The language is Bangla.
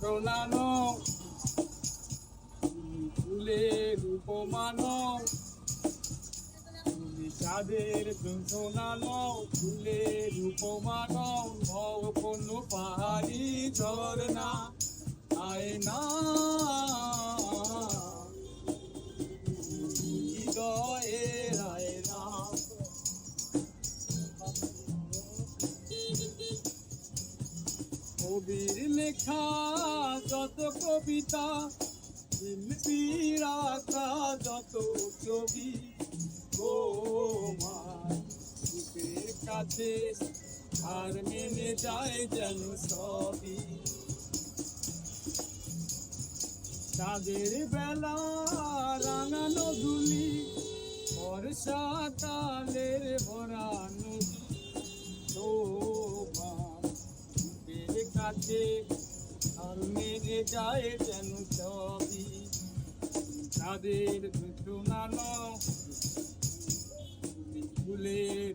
প্রণানো ফুলের উপমানো। তুমি চাঁদের শোনানো ফুলের উপমানো। ভব কোনো পাহাড়ি ঝরনা আয় না হৃদয়ে না কবির লেখা। যত কবিতা, শিল্পীর আঁকা যত ছবি, ও কাছে আর মেনে যায় যেন সবই। তাদের বেলা রাঙানো ধুলি বর্ষা কালের ভরা নদী কাছে আর মেরে যায় যেন সবই তাদের শোনানো ফুলের